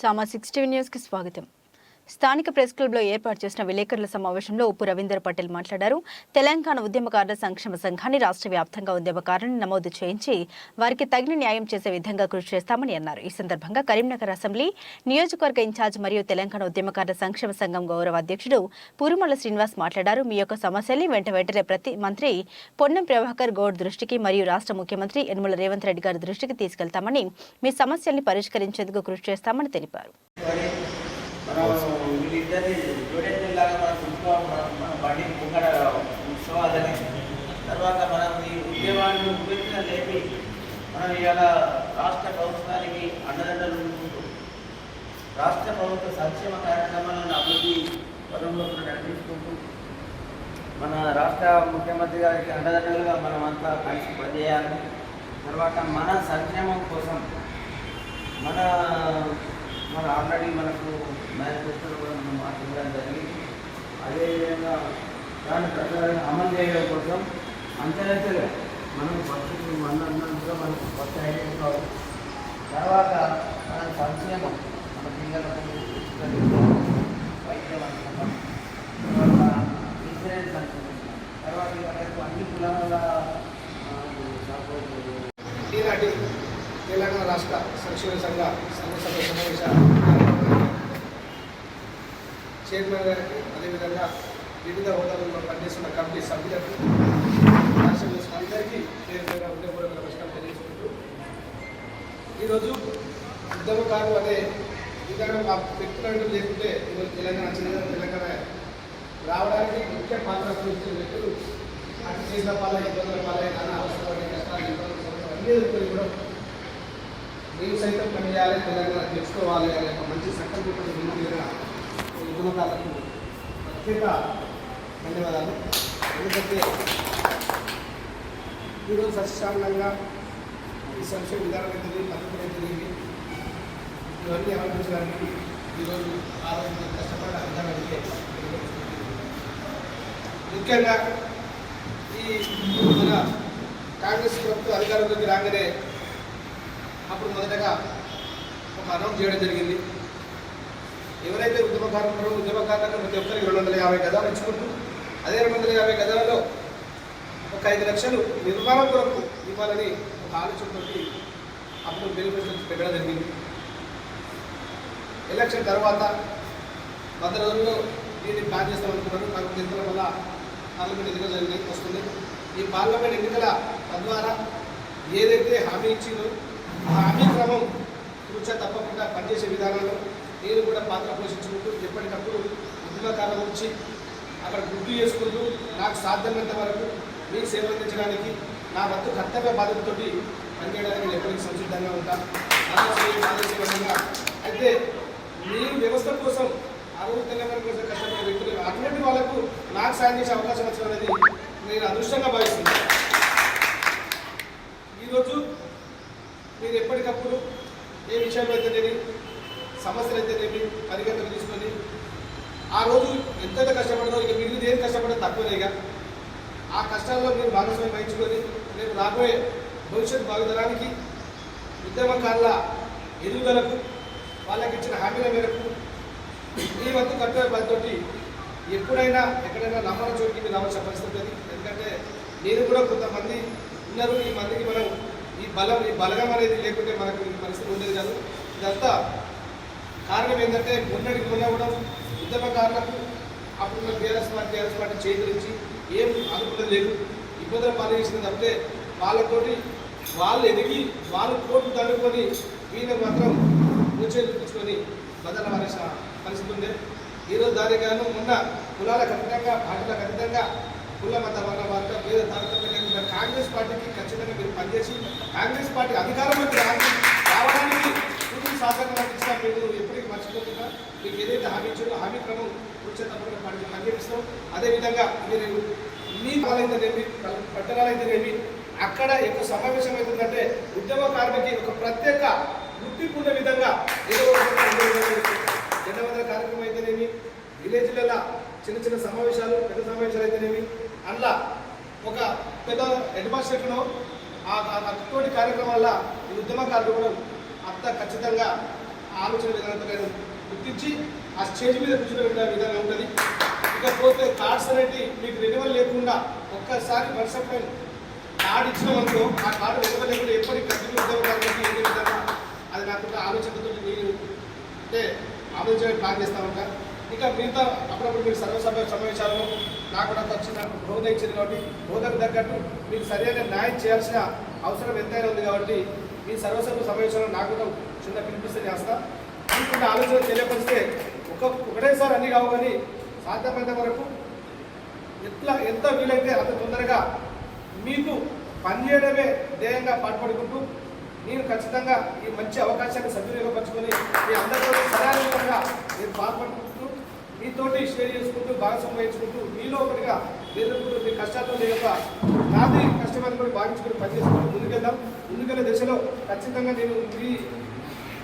సామా six న్యూస్కి స్వాగతం. స్థానిక ప్రెస్ క్లబ్లో ఏర్పాటు చేసిన విలేకరుల సమావేశంలో ఉప్పు రవీందర్ పటేల్ మాట్లాడారు. తెలంగాణ ఉద్యమకారుల సంక్షేమ సంఘాన్ని రాష్ట్ర వ్యాప్తంగా ఉద్యమకారులను నమోదు చేయించి వారికి తగిన న్యాయం చేసే విధంగా కృషి చేస్తామని అన్నారు. ఈ సందర్భంగా కరీంనగర్ అసెంబ్లీ నియోజకవర్గ ఇన్ఛార్జ్ మరియు తెలంగాణ ఉద్యమకారుల సంక్షేమ సంఘం గౌరవ అధ్యక్షుడు పురుమల శ్రీనివాస్ మాట్లాడారు. మీ యొక్క సమస్యల్ని వెంట వెంటనే ప్రతి మంత్రి పొన్నం ప్రభాకర్ గౌడ్ దృష్టికి మరియు రాష్ట్ర ముఖ్యమంత్రి యనుమల రేవంత్ రెడ్డి గారి దృష్టికి తీసుకెళ్తామని మీ సమస్యల్ని పరిష్కరించేందుకు కృషి చేస్తామని తెలిపారు. మనం వీళ్ళిద్దరిని జోడెద్దు లాగా మనం చూసుకోవాలి మన మన బండి ముంగడ ఉంచుకోవాలని తర్వాత మనం ఈ ఉద్యమాన్ని ఉపయోగించిన లేపి మనం ఇవాళ రాష్ట్ర ప్రభుత్వానికి అండదండలు రాష్ట్ర ప్రభుత్వ సంక్షేమ కార్యక్రమాలను అభివృద్ధి పదంలో నడిపించుకుంటూ మన రాష్ట్ర ముఖ్యమంత్రి గారికి అండదండలుగా మనం అంతా కలిసి పనిచేయాలి. తర్వాత మన సంక్షేమం కోసం మన మన ఆల్రెడీ మనకు మేనిఫెస్టోలో కూడా మనం మాట్లాడడం జరిగింది. అదేవిధంగా దాని ప్రకారం అమలు చేయడం కోసం అంతరైతే మనం ఫస్ట్ మన అన్నందుగా మనకు కొత్త ఐడియా కావాలి తర్వాత మన సంక్షేమం మన పిల్లలకు వైద్యం అనుకుంటాం. తర్వాత ఇన్సూరెన్స్ అనుకుంటాం. తర్వాత ఇవన్నీ అన్ని కులాల ఆ, సపోర్ట్ తెలంగాణ రాష్ట్ర సంక్షేమ సంఘ సంఘసభ సమావేశ చైర్మన్ గారికి అదేవిధంగా వివిధ హోదాలలో పనిచేస్తున్న కమిటీ సభ్యులకు రాష్ట్ర అందరికీ పేరు పేరు నమస్కారం తెలియజేసుకుంటూ ఈరోజు ఉద్యమకారు అనే విధానం ఆ వ్యక్తులంటూ లేకుంటే ఈరోజు తెలంగాణ చిన్న తెలంగాణ రావడానికి ముఖ్య పాత్ర పోషించిన వ్యక్తులు అటు చేసిన పాలన ఇబ్బందుల పాలన నానా అవసరమైన కష్టాలు ఇబ్బందులు సమస్యలు అన్నీ కూడా మేము సైతం పనిచేయాలి తెలంగాణ తెచ్చుకోవాలి అనే ఒక మంచి సంకల్పం ముందుగా ఉద్యమకారులకు ప్రత్యేక ధన్యవాదాలు. ఎందుకంటే ఈరోజు సస్యశామలంగా ఈ సంక్షేమ విధానం అయితే పద్ధతులు అయితే ఇవన్నీ ఆలోచించడానికి ఈరోజు ఆరోగ్యం కష్టపడే అధికారానికి ముఖ్యంగా ఈ మన కాంగ్రెస్ ప్రభుత్వం అధికారంలోకి రాగానే అప్పుడు మొదటగా ఒక అనౌన్స్ చేయడం జరిగింది. ఎవరైతే ఉద్యమకారులు ఉద్యమకారులకు ప్రతి ఒక్కరికి రెండు వందల యాభై గదాలు ఇచ్చుకుంటూ అదే రెండు వందల యాభై గదాలలో ఒక ఐదు లక్షలు నిర్మాణం కొరకు ఇవ్వాలని ఒక ఆలోచనతోటి అప్పుడు మేనిఫెస్టో పెట్టడం జరిగింది. ఎలక్షన్ తర్వాత పద రోజుల్లో దీన్ని ప్లాన్ చేస్తామనుకున్నాను నాకు ఎన్నికల వల్ల పార్లమెంట్ ఎన్నికలు జరిగి వస్తుంది. ఈ పార్లమెంట్ ఎన్నికల తద్వారా ఏదైతే హామీ ఇచ్చిందో ఆ హామీ క్రమం కూర్చో తప్పకుండా పనిచేసే విధానంలో నేను కూడా పాత్ర పోషించుకుంటూ ఎప్పటికప్పుడు ఉద్యమకాలం గురించి అక్కడ గుర్తు చేసుకుంటూ నాకు సాధ్యమైనంత వరకు మీకు సేవ అందించడానికి నా వద్ద కర్తవ్య బాధ్యతతో పనిచేయడానికి నేను ఎప్పటికీ సంసిద్ధంగా ఉంటాను అయితే మీరు వ్యవస్థ కోసం ఆరోగ్య తెలంగాణ కోసం కష్టపడే వ్యక్తులు అటువంటి వాళ్ళకు నాకు సాయం చేసే అవకాశం వచ్చినది అనేది నేను అదృష్టంగా భావిస్తున్నాను ఈరోజు మీరు ఎప్పటికప్పుడు ఏ విషయంలో అయితేనేమి సమస్యలు అయితేనేమి పరిగణలోకి తీసుకొని ఆ రోజు ఎంతైతే కష్టపడదో ఇక మీరు దేని కష్టపడే తక్కువనే ఇక. ఆ కష్టాల్లో మీరు భాగస్వామ్యం వహించుకొని రేపు రాబోయే భవిష్యత్ భావితరానికి ఉద్యమకారుల ఎదుగుదలకు వాళ్ళకి ఇచ్చిన హామీల మేరకు ఈ వంతు కర్తవ్య బాధ్యతోటి ఎప్పుడైనా ఎక్కడైనా నమ్మన చోటికి మీరు రావాల్సిన పరిస్థితి ఎందుకంటే నేను కూడా కొంతమంది ఉన్నారు ఈ మందికి మనం ఈ బలం ఈ బలగం అనేది లేకుంటే మనకు పరిస్థితి ఉండేది కాదు. ఇదంతా కారణం ఏంటంటే మొన్నటికి మొన్న కూడా ఉద్యమకారులకు అప్పుడున్న టీఆర్ఎస్ పార్టీ టీఆర్ఎస్ పార్టీ చేతులిచ్చి ఏం అనుకున్నది లేదు. ఇబ్బందులు పాలు తప్పితే వాళ్ళతోటి వాళ్ళు ఎదిగి వాళ్ళు కోర్టు తడుకొని వీళ్ళని మాత్రం మూచేలు చూపించుకొని బదల మారేసిన పరిస్థితి ఉంది. ఈరోజు దానికి గాను మొన్న కులాలకు అతీతంగా పార్టీలకు అతీతంగా కుల మత వర్ణ వర్గ పేద తారతమ్యం కాంగ్రెస్ పార్టీకి ఖచ్చితంగా మీరు పనిచేసి కాంగ్రెస్ పార్టీ అధికారంలోకి రావడానికి సహకారం అందించిన మీరు మీకు ఏదైతే హామీ ఇచ్చారో హామీ క్రమం వచ్చే తప్పకుండా పని పనిచేపిస్తాం. అదేవిధంగా మీరు మీ పాలైతేనేమి పట్టణాలైతేనేమి అక్కడ ఎక్కువ సమావేశం అవుతుందంటే ఉద్యమ కార్మికి ఒక ప్రత్యేక గుర్తింపు ఉండే విధంగా ఏదో జనవందల కార్యక్రమం అయితేనేమి విలేజ్లలో చిన్న చిన్న సమావేశాలు పెద్ద సమావేశాలు అయితేనేమి అందులో ఒక పెద్ద హెడ్ మాస్టర్ను ఆ అటువంటి కార్యక్రమం వల్ల ఈ ఉద్యమ కూడా అంత ఖచ్చితంగా ఆలోచన విధానంతో నేను గుర్తించి ఆ స్టేజ్ మీద కూర్చోబెట్టే విధానం ఉంటుంది. ఇకపోతే కార్డ్స్ అనేవి మీకు రెన్యువల్ లేకుండా ఒక్కసారి వర్షం పైన కార్డు ఇచ్చినామనుకో ఆ కార్డు రెన్యువల్ లేకుండా ఎప్పటికీ కంటిన్యూ ఉద్యోగానికి ఏ విధంగా అది నాకు ఆలోచనతో నేను అంటే ఆలోచన ప్లాన్ చేస్తామంట ఇంకా మిగతా అప్పుడప్పుడు మీరు సర్వసభ సమావేశాలను నాకు నాకు వచ్చిన హోదా ఇచ్చింది కాబట్టి హోదాకు తగ్గట్టు మీకు సరైన న్యాయం చేయాల్సిన అవసరం ఎంతైనా ఉంది కాబట్టి మీ సర్వసభ సమావేశంలో నాకు కూడా చిన్న పిలిపిస్తే చేస్తా. మీకు ఆలోచన తెలియపరిస్తే ఒక ఒకటేసారి అన్ని కావు కానీ సాధ్యమైన వరకు ఎట్లా ఎంత వీలైతే అంత తొందరగా మీకు పనిచేయడమే ధ్యేయంగా పాటుపడుకుంటూ నేను ఖచ్చితంగా ఈ మంచి అవకాశాన్ని సద్వినియోగపరచుకొని మీ అందరితో సరైన నేను పాల్పడుకుంటూ మీతోటి షేర్ చేసుకుంటూ భాగస్వామ్యం వహించుకుంటూ మీలో ఒకటిగా ఎదుర్కొంటూ మీ కష్టాలతో లేక నాది కష్టమని కూడా భావించుకుని పనిచేసుకుంటూ ముందుకెళ్దాం. ముందుకెళ్ళే దశలో ఖచ్చితంగా నేను మీ